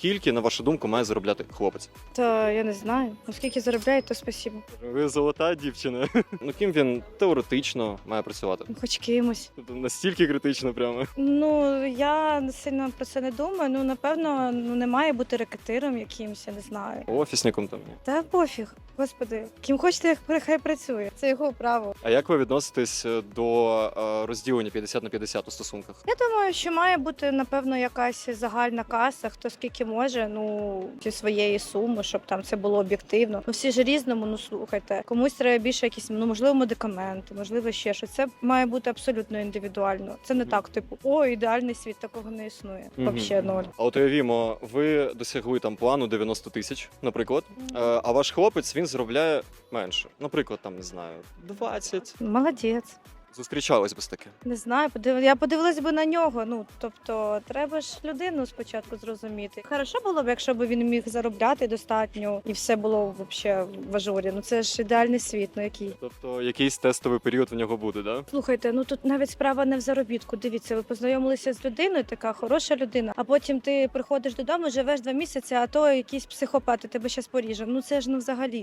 Скільки, на вашу думку, має заробляти хлопець? Та я не знаю. Наскільки заробляють, то спасибо. Ви золота дівчина. Ну ким він теоретично має працювати? Ну, Хоч кимось. Тобто настільки критично прямо. Ну я сильно про це не думаю. Ну напевно, ну не має бути рекетиром якимось, я не знаю. Офісником там. ні. Та пофіг, господи, ким хочете, як хай працює. Це його право. А як ви відноситесь е, до е, розділення 50 на 50 у стосунках? Я думаю, що має бути напевно якась загальна каса, хто скільки може, ну зі своєї суми, щоб там це було об'єктивно. Ну всі ж різному. Ну слухайте, комусь треба більше якісь, ну можливо, медикаменти, можливо, ще щось. Це має бути абсолютно індивідуально. Це не так, типу, о, ідеальний світ, такого не існує. Взагалі ноль. А от уявімо, ви досягли там плану 90 тисяч, наприклад. Е, А ваш хлопець він заробляє менше. Наприклад, там не знаю, 20. Молодець. Зустрічались би з таке. Не знаю, подив... я подивилась би на нього. Ну тобто, треба ж людину спочатку зрозуміти. Хорошо було б, якщо б він міг заробляти достатньо і все було взагалі в ажурі. Ну це ж ідеальний світ. Ну який. Тобто якийсь тестовий період в нього буде, да? Слухайте, ну тут навіть справа не в заробітку. Дивіться, ви познайомилися з людиною, така хороша людина. А потім ти приходиш додому, живеш два місяці, а то якийсь психопат і тебе щас поріже. Ну це ж ну взагалі.